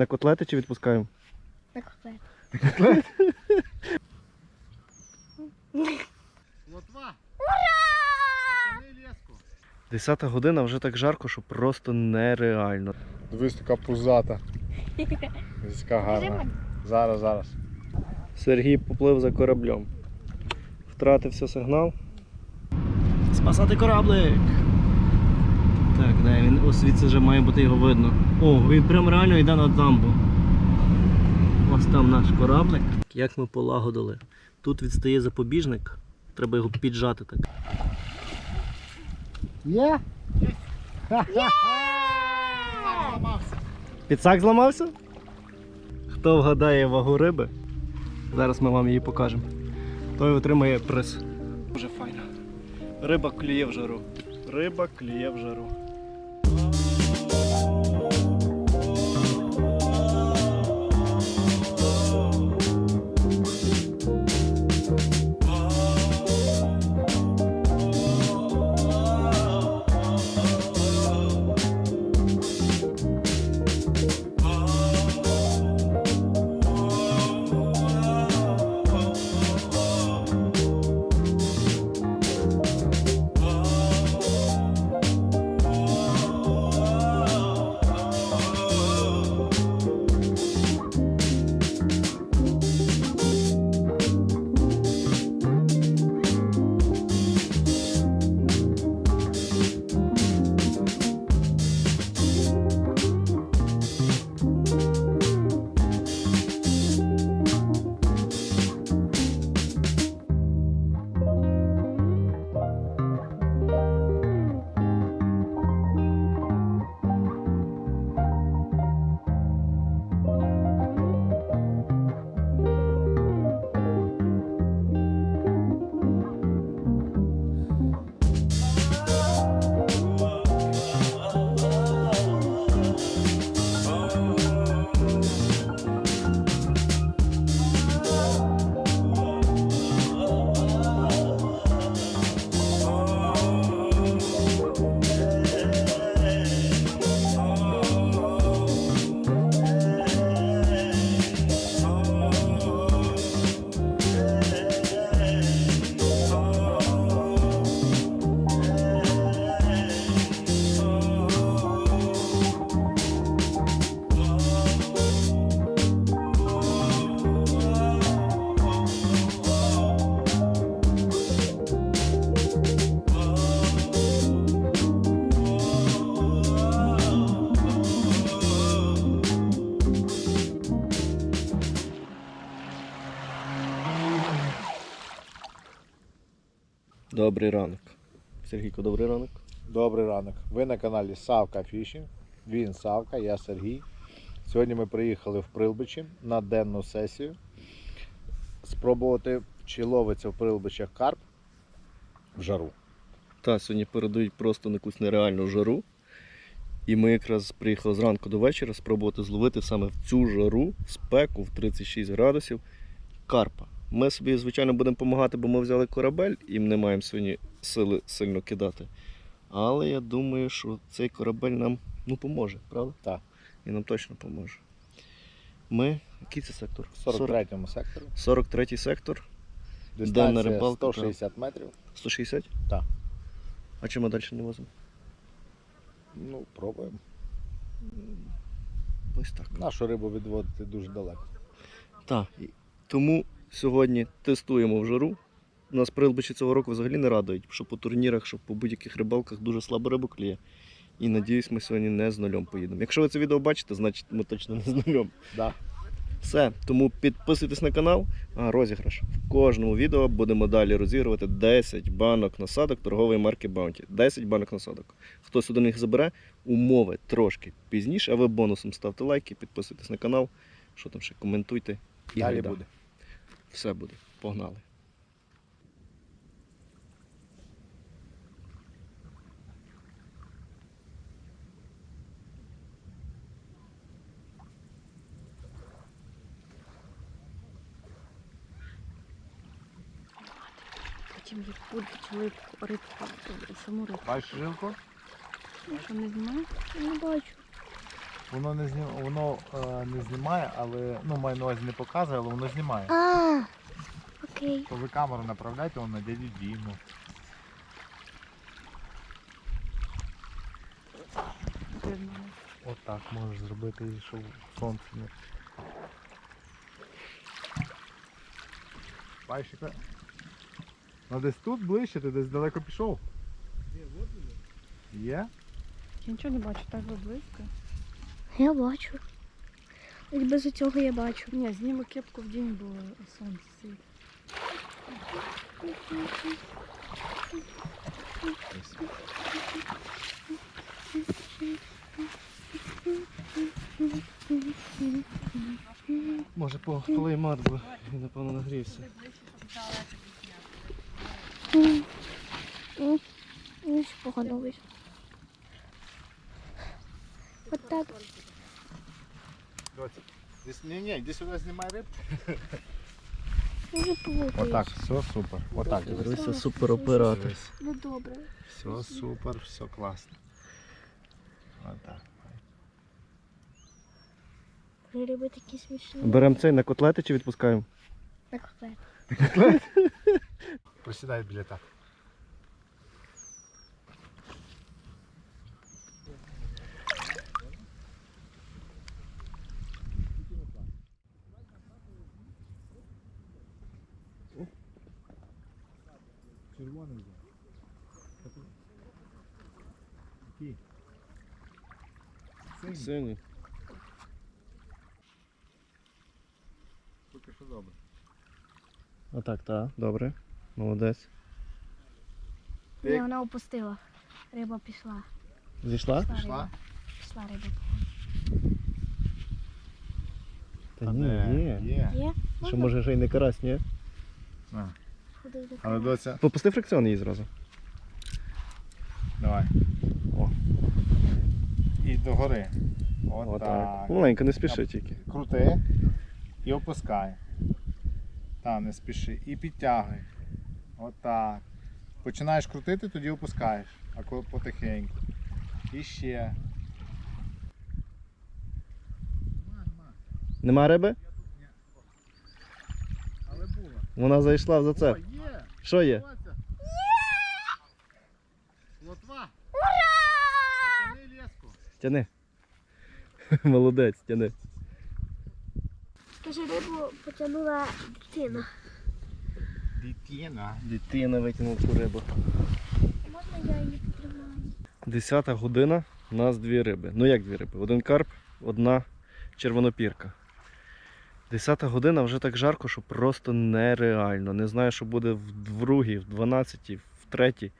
на котлети чи відпускаємо? На котлет. Лотва! Потяни леску. Десята година вже так жарко, що просто нереально. Дивись, така пузата. Дивись, яка гарна. Зараз, зараз. Сергій поплив за кораблем. Втратився сигнал. Спасати кораблик! Так, де він? Ось звідси вже має бути його видно. О, він прям реально йде на дамбу. Ось там наш кораблик. Як ми полагодили. Тут відстає запобіжник, треба його піджати так. Є? Підсак зламався? Хто вгадає вагу риби? Зараз ми вам її покажемо. Той отримає приз. Дуже файно. Риба клює в жару. Риба клює в жару. Добрий ранок. Сергійко, добрий ранок. Добрий ранок. Ви на каналі Савка Фішінг. Він Савка, я Сергій. Сьогодні ми приїхали в Прилбичі на денну сесію. Спробувати, чи ловиться в Прилбичах карп в жару. Та, сьогодні передають просто на якусь нереальну жару. І ми якраз приїхали зранку до вечора спробувати зловити саме в цю жару, спеку в 36 градусів карпа. Ми собі, звичайно, будемо допомагати, бо ми взяли корабель і не маємо сьогодні сили сильно кидати. Але я думаю, що цей корабель нам ну, поможе, правда? Так. І нам точно поможе. Ми. Який це сектор? В 43-му секторі. 43 сектор. Дистанція рибалка, так. 160 метрів. 160? Так. А чи ми далі не возимо? Ну, пробуємо. Ось так. Нашу рибу відводити дуже далеко. Так. Тому сьогодні тестуємо в жару. Нас прилбичі цього року взагалі не радують, що по турнірах, що по будь-яких рибалках дуже слабо рибу клює. І надіюсь, ми сьогодні не з нульом поїдемо. Якщо ви це відео бачите, значить ми точно не з нульом. Да. Все, тому підписуйтесь на канал. А, розіграш. В кожному відео будемо далі розігрувати 10 банок насадок торгової марки Bounty. 10 банок насадок. Хто сюди їх забере, умови трошки пізніше, а ви бонусом ставте лайки, підписуйтесь на канал. Що там ще коментуйте. І Далі гайда. буде. Все буде. Погнали. Потім їх будуть рибку, рибку, саму рибку. Бачиш жилку? Ну, що не знаю? Я не бачу. Воно не знім... воно е, не знімає, але ну маю на увазі не показує, але воно знімає. А, окей. То ви камеру направляйте вон на дядю Діму. Отак можеш зробити, і щоб сонце не. Бачиш, яка? Ну десь тут ближче, ти десь далеко пішов. Є? Я нічого не бачу, так би близько. Я бачу. Ось без цього я бачу. Ні, зніми кепку в день, бо сонце світить. Може полий мат, бо він напевно нагрівся. Ну, погано вийшло. От так. Ні, ні, йди сюди знімай рибку. Дуже плутаєш. Отак, все супер. Отак. Дивися, супероператор. Ну добре. Все супер, все класно. Отак. Риби такі смішні. Беремо цей на котлети чи відпускаємо? На котлет. Присідай біля так. Червоний вже. Який? Синій. Поки що добре. Отак, так. Добре. Молодець. Ні, вона опустила. Риба пішла. Зійшла? Пішла, Пішла? риба. Пішла риба. Та ні, є. Є. Є? Що може вже й не карась, ні? А. Ходи до Але доця. Попусти фрикціон її зразу. Давай. І догори. Отак. Маленько, не спіши тільки. Крути і опускай. Та, не спіши. І підтягуй. Отак. Починаєш крутити, тоді опускаєш. А коли потихеньку. І ще. Нема риби? Але було. Вона зайшла в О, зацеп. Що є? Доця. Лотва! Ура! Потяни леску. Тяни. Молодець, тяни. Скажи, рибу потягнула дитина. Дитина. Дитина витягнула ту рибу. Можна я її потримаю? Десята година, у нас дві риби. Ну як дві риби? Один карп, одна червонопірка. Десята година вже так жарко, що просто нереально. Не знаю, що буде в другій, в дванадцятій, в третій.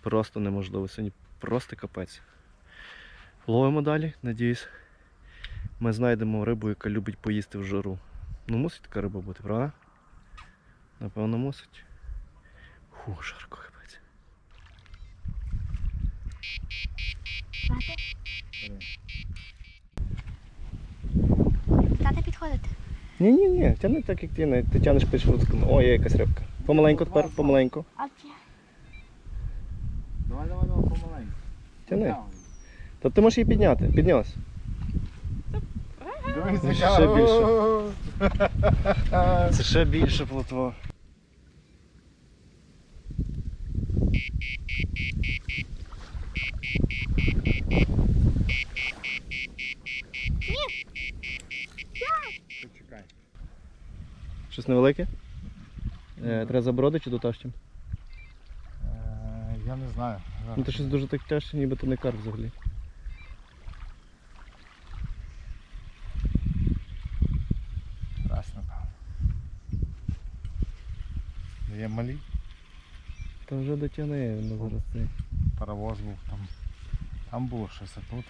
Просто неможливо. Сьогодні просто капець. Ловимо далі, надіюсь. Ми знайдемо рибу, яка любить поїсти в жару. Ну, мусить така риба бути, правда? Напевно, мусить. Фу, жарко капець. Тата підходити. Ні, ні, ні, тяни так, як ти, ти тянеш під швидком. О, є якась рибка. Помаленьку тепер, помаленьку. Давай, давай, давай, помаленьку. Тяни. Та ти можеш її підняти. Піднялась. Ну, ще більше. Це ще більше плотво. Почекай. Щось невелике? Е, треба забродити чи дотащим? Е, Я не знаю. Ну то щось дуже так тяжче, ніби то не карп взагалі. Раз, напевно. Є малі. Та вже дотяни, ну зараз цей. Паровоз був там. Там було щось, а тут.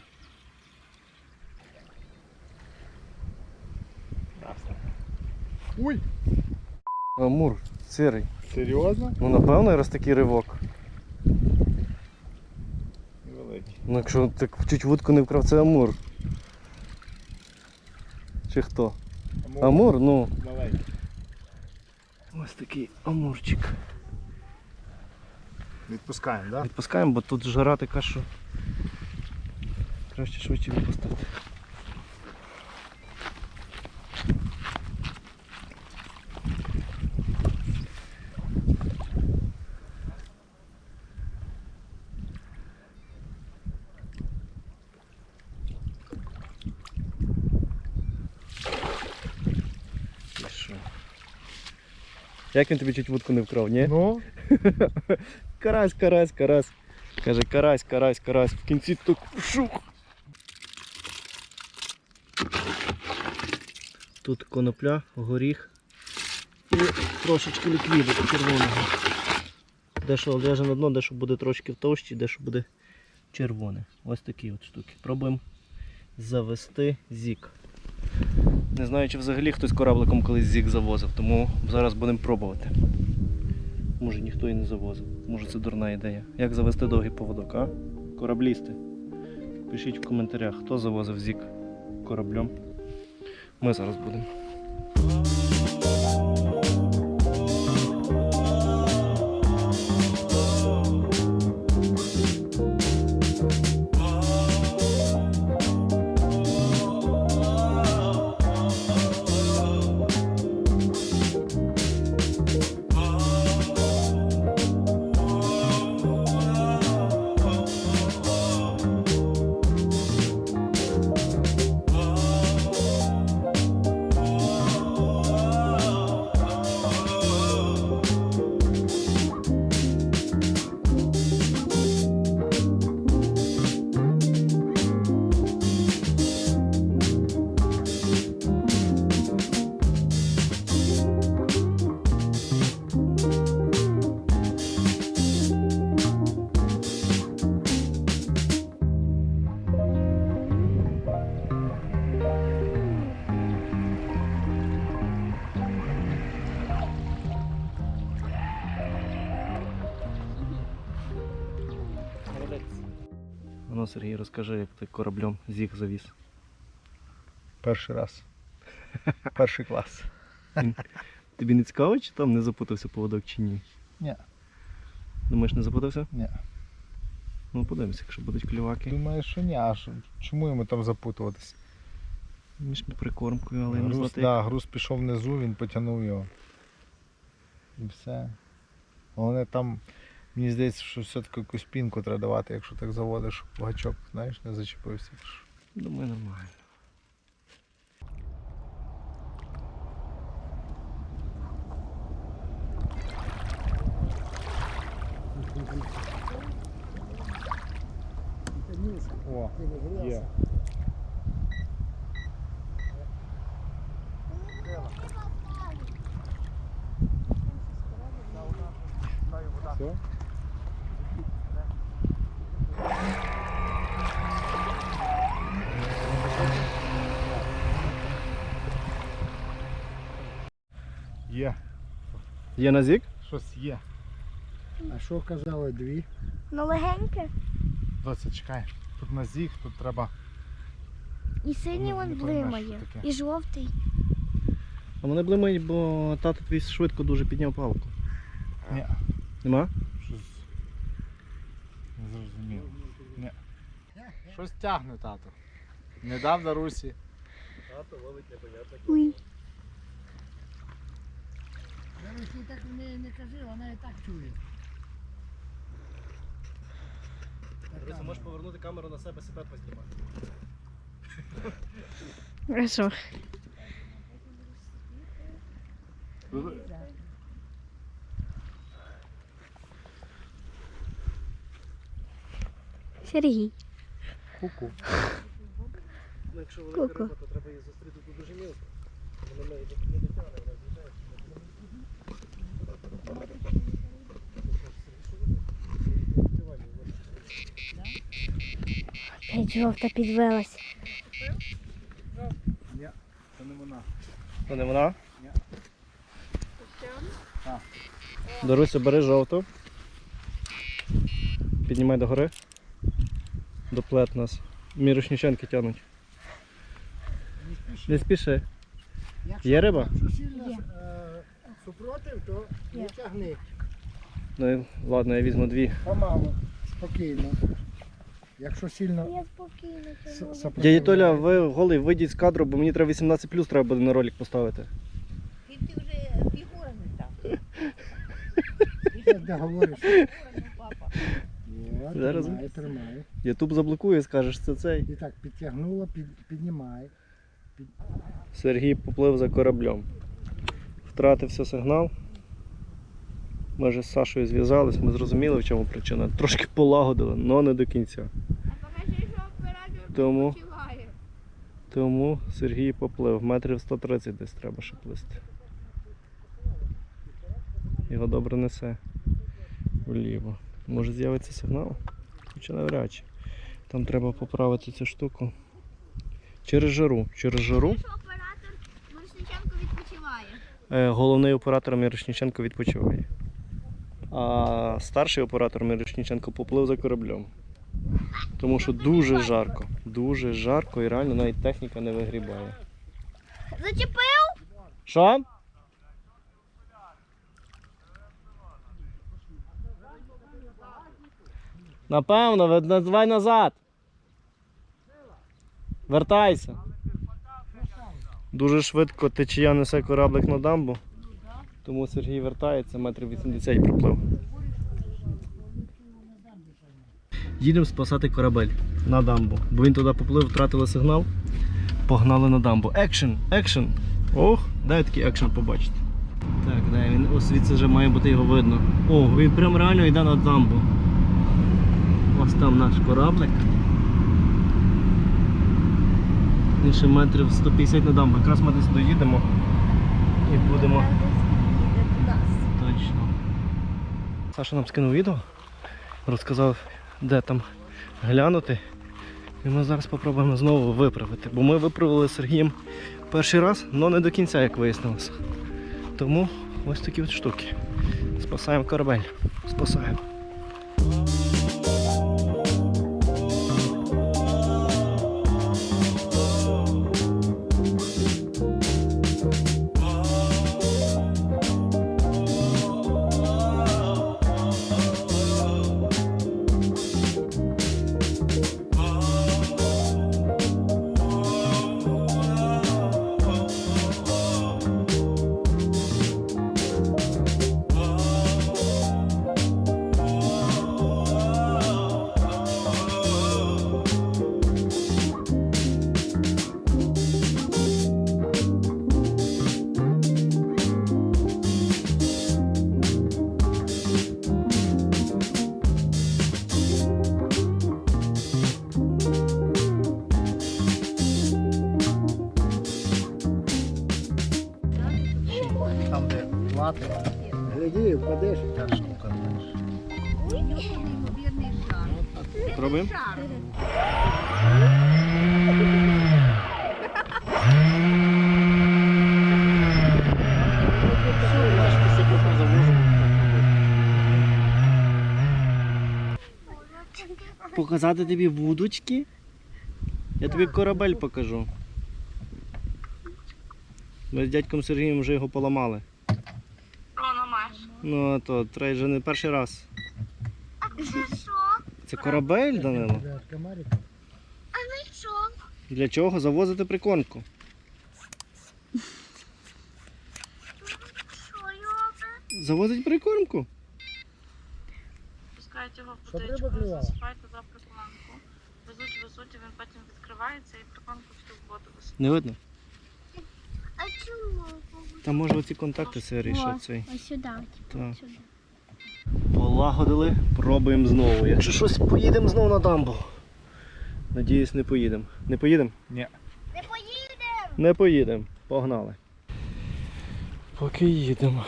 Ой! Амур, сирий. Серйозно? Ну напевно, раз такий ривок. Невеликий. Ну якщо так чуть вудку не вкрав, це Амур. Чи хто? Амур, ну. Маленький. Ось такий амурчик. Відпускаємо, так? Відпускаємо, бо тут жара така, що краще швидше відпустити. Як він тобі чуть вудку не вкрав, ні? Ну, Карась, карась, карась. Каже, карась, карась, карась. В кінці так шух. Тут конопля, горіх і трошечки ліквіду червоного. Дещо ляже на дно, дещо буде трошки в товщі, дещо буде червоне. Ось такі от штуки. Пробуємо завести зік. Не знаю, чи взагалі хтось корабликом колись зік завозив, тому зараз будемо пробувати. Може ніхто і не завозив. Може це дурна ідея. Як завести довгий поводок, а? Кораблісти. Пишіть в коментарях, хто завозив зік кораблем. Ми зараз будемо. Ну, Сергій, розкажи, як ти кораблем зік завіз. перший раз. Перший клас. Тобі не цікаво, чи там не запутався поводок чи ні? Ні. Думаєш, не запутався? Ні. Ну, подивимося, якщо будуть клюваки. Думаю, що ні, а що- чому йому там запутуватись? Між прикормкою, але не груз, знати. да, груз пішов внизу, він потягнув його. І все. Головне там, мені здається, що все-таки якусь пінку треба давати, якщо так заводиш, щоб гачок, знаєш, не зачепився. Думаю, нормально. О, є. Все? Є. Є на зік? Щось є. А що казали дві? Ну легеньке. Доця, чекай. Тут на зіг, тут треба. І синій Ну, поймеш, блимає. що таке. І жовтий. А вони блимають, бо тато твій швидко дуже підняв палку. Ні. Нема? Щось. Не зрозуміло. Ні. Щось тягне тато. Не дав Дарусі. Тато ловить непонятно. Ой. Якщо так не, не кажи, вона і так чує. Руся, можеш повернути камеру на себе, себе познімати. Що? Сергій. Ку-ку. Ну, якщо Ку-ку. риба, то треба її зустріти дуже мілко. Вона не, не дотягне, вона. Опять жовта підвелась. Ні, це не вона. То не вона? Ні. Даруся, бери жовту. Піднімай догори. Доплет нас. Мірошніченки тягнуть. Не спіши. Не спіши. Є риба? Є. супротив, то не тягни. Ну ладно, я візьму дві. Помалу, спокійно. Якщо сильно Я спокійно с-. Дядя Толя, ви голий, вийдіть з кадру, бо мені треба 18 плюс треба буде на ролик поставити. Ти ти вже фігура не став. Як ти говориш? папа. От, Зараз. Тримай, тримай. Ютуб заблокує, скажеш, це цей. І так, підтягнула, під, піднімай. Сергій поплив за кораблем. Втратився сигнал. Ми вже з Сашою зв'язались, ми зрозуміли, в чому причина. Трошки полагодили, але не до кінця. Тому, тому Сергій поплив. Метрів 130 десь треба ще плисти. Його добре несе вліво. Може з'явиться сигнал? Хоча навряд чи. Там треба поправити цю штуку. Через жару. Через жару. Оператор Мирошниченко відпочиває. Е, Головний оператор Мірошніченко відпочиває. А старший оператор Мірошніченко поплив за кораблем. Тому що дуже жарко. Дуже жарко і реально навіть техніка не вигрібає. Зачепив? Що? Напевно, давай назад. Вертайся. Дуже швидко течія несе кораблик на дамбу. Тому Сергій вертається, метрів 80 проплив. Їдемо спасати корабель на дамбу. Бо він туди поплив, втратили сигнал. Погнали на дамбу. Екшен! Екшен! Ох, дай такий екшен побачити. Так, дай він ось звідси вже має бути його видно. О, він прям реально йде на дамбу. Ось там наш кораблик. Він ще метрів 150 на дамбу. Якраз ми десь доїдемо і будемо. Точно. Саша нам скинув відео, розказав, де там глянути. І ми зараз спробуємо знову виправити. Бо ми виправили з Сергієм перший раз, але не до кінця, як вияснилося. Тому ось такі от штуки. Спасаємо корабель. Спасаємо. Лати. Гляди, впадеш. Пробуємо? Показати тобі вудочки? Я тобі корабель покажу. Ми з дядьком Сергієм вже його поламали. Ну, а то треба вже не перший раз. Це що? Це корабель, Данило? А ви що? Для чого? Завозити прикормку. Що робить? Завозить прикормку. Пускають його в Щоб риба водичку, клювала. засипають туди прикормку. Везуть, везуть, і він потім відкривається і прикормку всю в воду висипає. Не видно? А чому? Там може оці контакти це рішать цей. Ось сюди. Так. Сюди. Полагодили, пробуємо знову. Якщо щось поїдемо знову на дамбу. Надіюсь, не поїдемо. Не поїдемо? Ні. Не поїдемо! Не поїдемо. Погнали. Поки їдемо.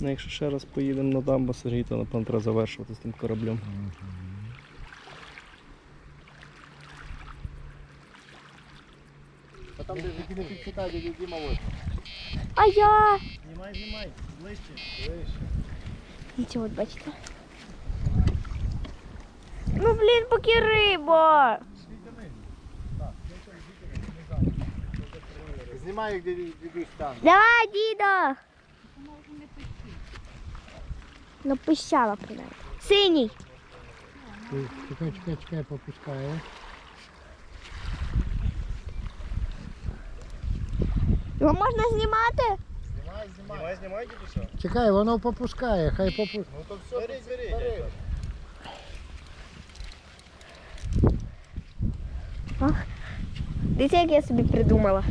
Ну, якщо ще раз поїдемо на дамбу, Сергій, то напевно треба завершувати з тим кораблем. А там, де не підчитай, де Діма ось. А я! Знімай, знімай, ближче. Вище. Нічого, от бачите. Ну, блін, поки риба. Знімай, як дідусь там. Давай, дідо. Ну, пищала принаймні. Синій. Чекай, чекай, чекай, попускає. Його можна знімати? Знімай, знімай. Знімай, знімай, дідуся. Чекай, воно попускає, хай попускає. Ну то все, бери, бери. бери. Дивіться, як я собі придумала.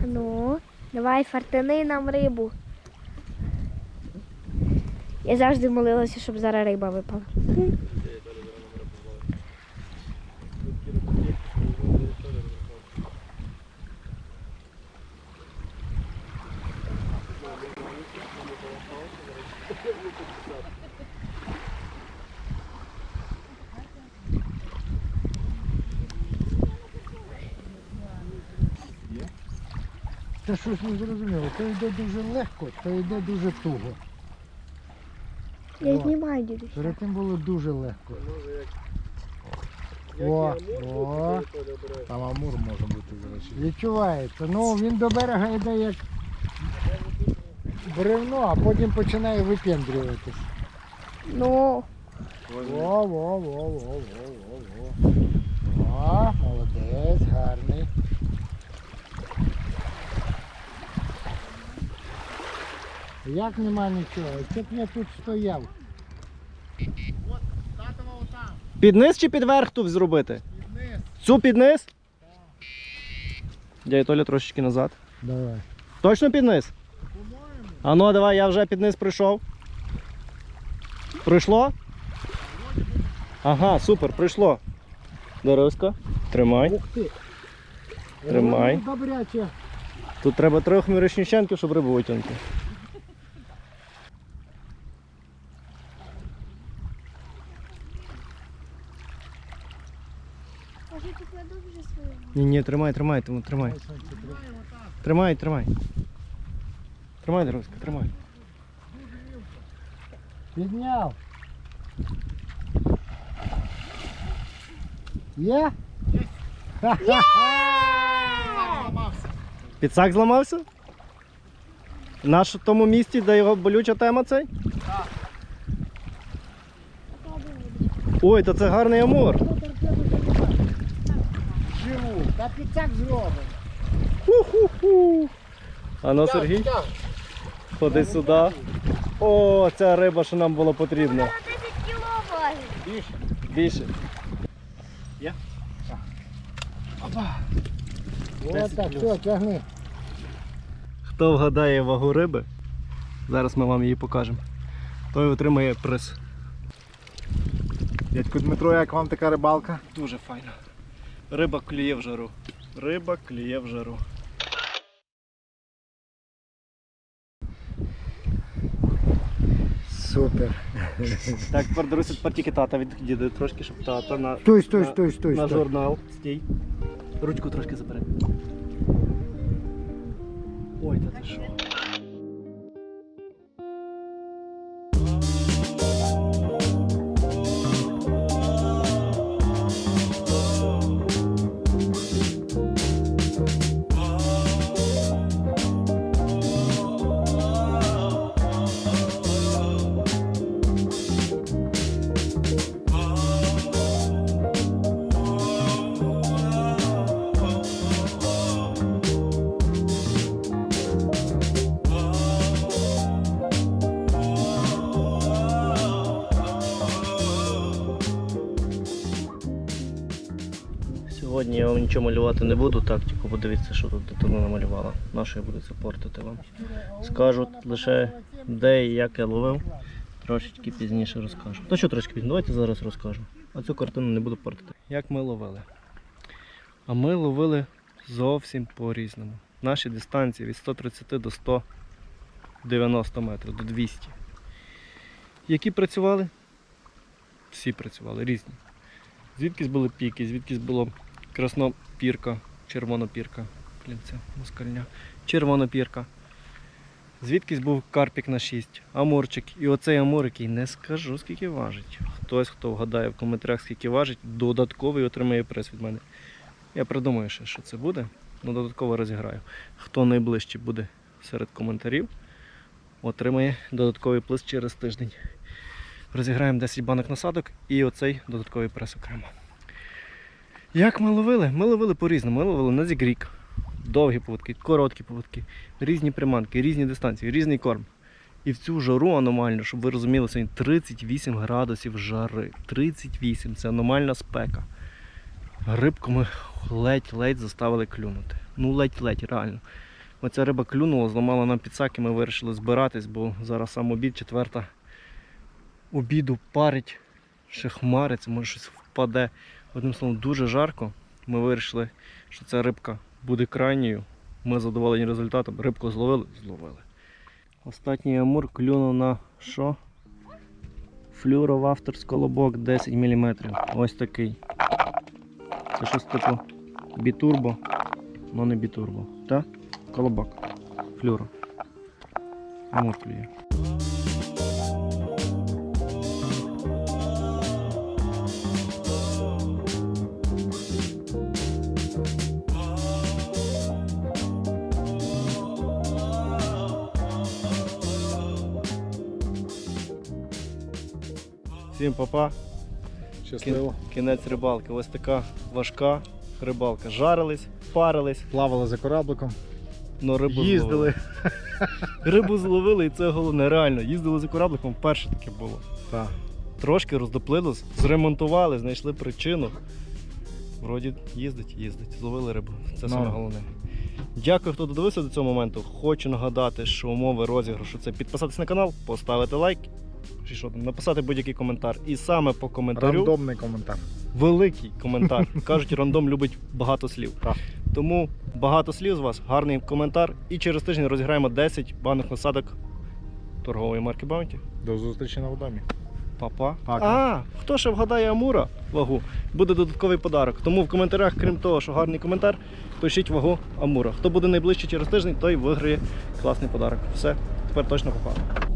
Ну, давай фартини нам рибу. Я завжди молилася, щоб зараз риба випала. Це щось не зрозуміло. То йде дуже легко, то йде дуже туго. Я О. знімаю дідусь. Перед тим було дуже легко. О, о, Там амур може бути, до речі. відчувається. Ну він до берега йде як бревно, а потім починає випендрюватись. Ну, Во, во, во, во, во, во, во. О, молодець, гарний. Як нема нічого? Це б я тут стояв. Під низ чи під верх тут зробити? Під низ. Цю під низ? Дядя Толя трошечки назад. Давай. Точно під низ? А ну давай, я вже під низ прийшов. Прийшло? Ага, супер, прийшло. Даруська, тримай. Ух ти. Тримай. Добряче. Тут треба трьох мірошніченків, щоб рибу витягнути. може покладу вже свою. Ні, ні, тримай, тримай, тому тримай. Тримай, тримай. Тримай, Даруська, тримай. Підняв. Є? Ха-ха-ха! Підсак зламався? Наш в тому місці, де його болюча тема цей? Ой, то це гарний амур. Та підсак зробив. Ху-ху-ху. А ну, Сергій, ходи сюди. О, ця риба, що нам було потрібно. 10 кіло важить. Більше. Ось так, все, тягни. Хто вгадає вагу риби, зараз ми вам її покажемо. Той отримає приз. Дядько Дмитро, як вам така рибалка? Дуже файно. Риба клює в жару. Риба клює в жару. Супер. Так, тепер Даруся, тепер тільки тата відійде трошки, щоб тата на, Стой, стой, на, стой, стой, на стой. журнал. Стій. Ручку трошки забери. Ой, та ти що? Сьогодні я вам нічого малювати не буду, так, тільки подивіться, що тут дитина намалювала. Нащо я буду це портити вам? Скажу лише де і як я ловив, трошечки пізніше розкажу. Ну що трошки пізніше, давайте зараз розкажу. А цю картину не буду портити. Як ми ловили? А ми ловили зовсім по-різному. Наші дистанції від 130 до 190 метрів, до 200. Які працювали? Всі працювали, різні. Звідкись були піки, звідкись було краснопірка, червонопірка, блін, це москальня, червонопірка. Звідкись був карпік на 6, амурчик. І оцей амур, який не скажу, скільки важить. Хтось, хто вгадає в коментарях, скільки важить, додатковий отримає приз від мене. Я придумаю ще, що це буде, але додатково розіграю. Хто найближче буде серед коментарів, отримає додатковий приз через тиждень. Розіграємо 10 банок насадок і оцей додатковий прес окремо. Як ми ловили? Ми ловили по-різному. Ми ловили на зігрік, довгі поводки, короткі поводки, різні приманки, різні дистанції, різний корм. І в цю жару аномальну, щоб ви розуміли, сьогодні 38 градусів жари. 38 це аномальна спека. Рибку ми ледь-ледь заставили клюнути. Ну ледь-ледь, реально. Оця риба клюнула, зламала нам підсаки, ми вирішили збиратись, бо зараз сам обід, четверта обіду парить, ще хмариться, може щось впаде. Одним словом, дуже жарко. Ми вирішили, що ця рибка буде крайньою. Ми задоволені результатом. Рибку зловили? Зловили. Останній амур клюнув на що? Флюров автор колобок 10 мм. Ось такий. Це щось типу бітурбо, але не бітурбо. Та? Колобок. Флюро. Амур клює. Всім папа. Щасливо. Кінець рибалки. Ось така важка рибалка. Жарились, парились, Плавали за корабликом, але рибу їздили. зловили. Рибу зловили, і це головне, реально. Їздили за корабликом, вперше таке було. Так. Трошки роздоплились, зремонтували, знайшли причину. Вроді їздить, їздить, зловили рибу. Це Ну. саме головне. Дякую, хто додивився до цього моменту. Хочу нагадати, що умови розіграшу це підписатись на канал, поставити лайк, чи що там, написати будь-який коментар. І саме по коментарю Рандомний коментар. великий коментар. Кажуть, рандом любить багато слів. Так. Тому багато слів з вас, гарний коментар. І через тиждень розіграємо 10 банних насадок торгової марки Bounty. До зустрічі на водомі. Папа. А, хто ще вгадає Амура вагу, буде додатковий подарок. Тому в коментарях, крім того, що гарний коментар, пишіть вагу Амура. Хто буде найближче через тиждень, той виграє класний подарок. Все, тепер точно попав.